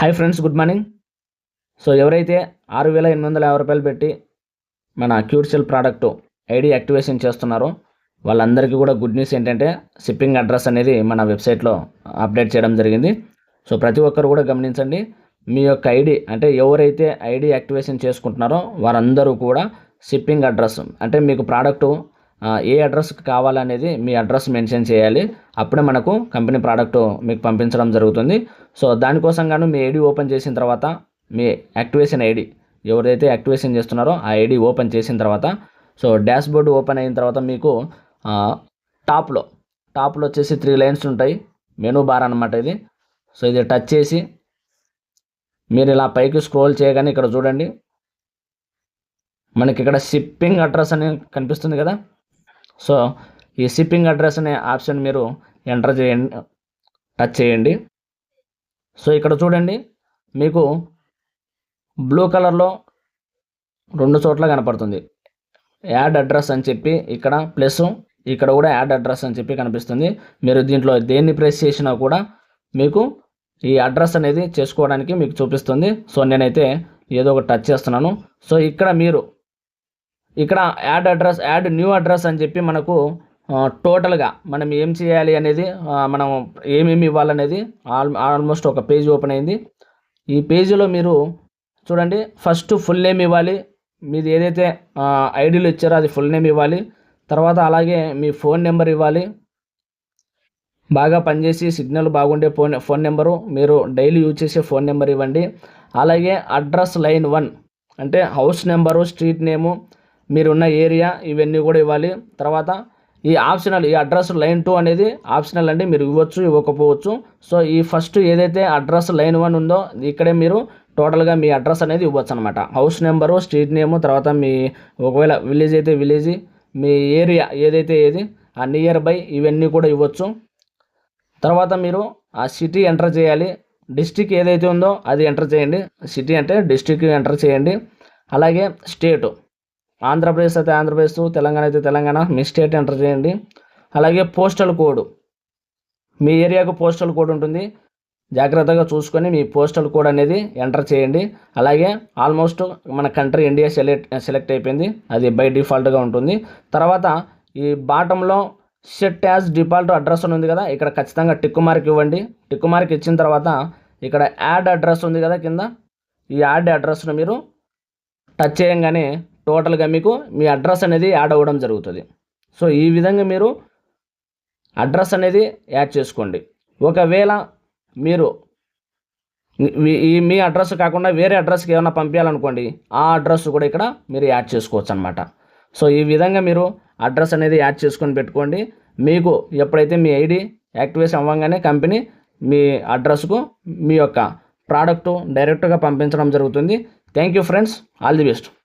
Hi friends good morning so ఎవరైతే ఆరు వేల ఎనిమిది వందల యాభై రూపాయలు పెట్టి మన క్యూర్సెల్ ప్రోడక్ట్ ఐడి యాక్టివేషన్ చేస్తున్నారో వాళ్ళందరికీ కూడా గుడ్ న్యూస్ ఏంటంటే షిప్పింగ్ అడ్రస్ అనేది మన వెబ్సైట్లో అప్డేట్ చేయడం జరిగింది. సో ప్రతి ఒక్కరు కూడా గమనించండి. మీ యొక్క ఐడి అంటే ఎవరైతే ఐడి యాక్టివేషన్ చేసుకుంటున్నారో వారందరూ కూడా షిప్పింగ్ అడ్రస్ అంటే మీకు ప్రోడక్ట్ ఏ అడ్రస్కి కావాలనేది మీ అడ్రస్ మెన్షన్ చేయాలి. అప్పుడే మనకు కంపెనీ ప్రోడక్ట్ మీకు పంపించడం జరుగుతుంది. సో దానికోసం గాను మీ ఐడి ఓపెన్ చేసిన తర్వాత మీ యాక్టివేషన్ ఐడి ఎవరైతే యాక్టివేషన్ చేస్తున్నారో ఆ ఐడి ఓపెన్ చేసిన తర్వాత సో డాష్ బోర్డు ఓపెన్ అయిన తర్వాత మీకు టాప్లో టాప్లో వచ్చేసి త్రీ లైన్స్ ఉంటాయి. మెనూ బార్ అనమాట ఇది. సో ఇది టచ్ చేసి మీరు ఇలా పైకి స్క్రోల్ చేయగానే ఇక్కడ చూడండి. మనకి ఇక్కడ షిప్పింగ్ అడ్రస్ అని కనిపిస్తుంది కదా. సో ఈ షిప్పింగ్ అడ్రస్ అనే ఆప్షన్ మీరు ఎంటర్ చేయండి టచ్ చేయండి. సో ఇక్కడ చూడండి మీకు బ్లూ కలర్లో రెండు చోట్ల కనపడుతుంది. యాడ్ అడ్రస్ అని చెప్పి ఇక్కడ ప్లస్ ఇక్కడ కూడా యాడ్ అడ్రస్ అని చెప్పి కనిపిస్తుంది. మీరు దీంట్లో దేన్ని ప్రెస్ చేసినా కూడా మీకు ఈ అడ్రస్ అనేది చేసుకోవడానికి మీకు చూపిస్తుంది. సో నేనైతే ఏదో ఒకటి టచ్ చేస్తున్నాను. సో ఇక్కడ మీరు ఇక్కడ add address add new address అని చెప్పి మనకు టోటల్గా మనం ఏం చేయాలి అనేది మనం ఏమేమి ఇవ్వాలనేది ఆల్ ఆల్మోస్ట్ ఒక పేజ్ ఓపెన్ అయింది. ఈ పేజీలో మీరు చూడండి ఫస్ట్ ఫుల్ నేమ్ ఇవ్వాలి. మీది ఏదైతే ఐడీలు ఇచ్చారో అది ఫుల్ నేమ్ ఇవ్వాలి. తర్వాత అలాగే మీ ఫోన్ నెంబర్ ఇవ్వాలి. బాగా పనిచేసి సిగ్నల్ బాగుండే ఫోన్ ఫోన్ నెంబరు మీరు డైలీ యూజ్ చేసే ఫోన్ నెంబర్ ఇవ్వండి. అలాగే అడ్రస్ లైన్ వన్ అంటే హౌస్ నెంబరు స్ట్రీట్ నేము మీరున్న ఏరియా ఇవన్నీ కూడా ఇవ్వాలి. తర్వాత ఈ ఆప్షనల్ ఈ అడ్రస్ లైన్ టూ అనేది ఆప్షనల్ అండి మీరు ఇవ్వచ్చు ఇవ్వకపోవచ్చు. సో ఈ ఫస్ట్ ఏదైతే అడ్రస్ లైన్ వన్ ఉందో ఇక్కడే మీరు టోటల్గా మీ అడ్రస్ అనేది ఇవ్వచ్చు అనమాట హౌస్ నెంబరు స్ట్రీట్ నేము తర్వాత మీ ఒకవేళ విలేజ్ అయితే విలేజ్ మీ ఏరియా ఏదైతే ఏది ఆ నియర్ బై ఇవన్నీ కూడా ఇవ్వచ్చు. తర్వాత మీరు ఆ సిటీ ఎంటర్ చేయాలి. డిస్టిక్ ఏదైతే ఉందో అది ఎంటర్ చేయండి. సిటీ అంటే డిస్టిక్ ఎంటర్ చేయండి. అలాగే స్టేటు ఆంధ్రప్రదేశ్ అయితే ఆంధ్రప్రదేశ్ తెలంగాణ అయితే తెలంగాణ. మీ స్టేట్ ఎంటర్ చేయండి. అలాగే పోస్టల్ కోడ్ మీ ఏరియాకు పోస్టల్ కోడ్ ఉంటుంది. జాగ్రత్తగా చూసుకొని మీ పోస్టల్ కోడ్ అనేది ఎంటర్ చేయండి. అలాగే ఆల్మోస్ట్ మన కంట్రీ ఇండియా సెలెక్ట్ సెలెక్ట్ అయిపోయింది. అది బై డిఫాల్ట్గా ఉంటుంది. తర్వాత ఈ బాటంలో సెట్ యాజ్ డిఫాల్ట్ అడ్రస్ అని ఉంది కదా ఇక్కడ ఖచ్చితంగా టిక్ మార్క్ ఇవ్వండి. టిక్ మార్క్ ఇచ్చిన తర్వాత ఇక్కడ యాడ్ అడ్రస్ ఉంది కదా కింద. ఈ యాడ్ అడ్రస్ను మీరు టచ్ చేయంగానే టోటల్గా మీకు మీ అడ్రస్ అనేది యాడ్ అవ్వడం జరుగుతుంది. సో ఈ విధంగా మీరు అడ్రస్ అనేది యాడ్ చేసుకోండి. ఒకవేళ మీరు మీ- ఈ మీ అడ్రస్ కాకుండా వేరే అడ్రస్కి ఏమైనా పంపించాలనుకోండి ఆ అడ్రస్ కూడా ఇక్కడ మీరు యాడ్ చేసుకోవచ్చు అనమాట సో ఈ విధంగా మీరు అడ్రస్ అనేది యాడ్ చేసుకొని పెట్టుకోండి. మీకు ఎప్పుడైతే మీ ఐడి యాక్టివేషన్ అవ్వగానే కంపెనీ మీ అడ్రస్కు మీ యొక్క ప్రోడక్ట్ డైరెక్ట్గా పంపించడం జరుగుతుంది. Thank you friends. All the best.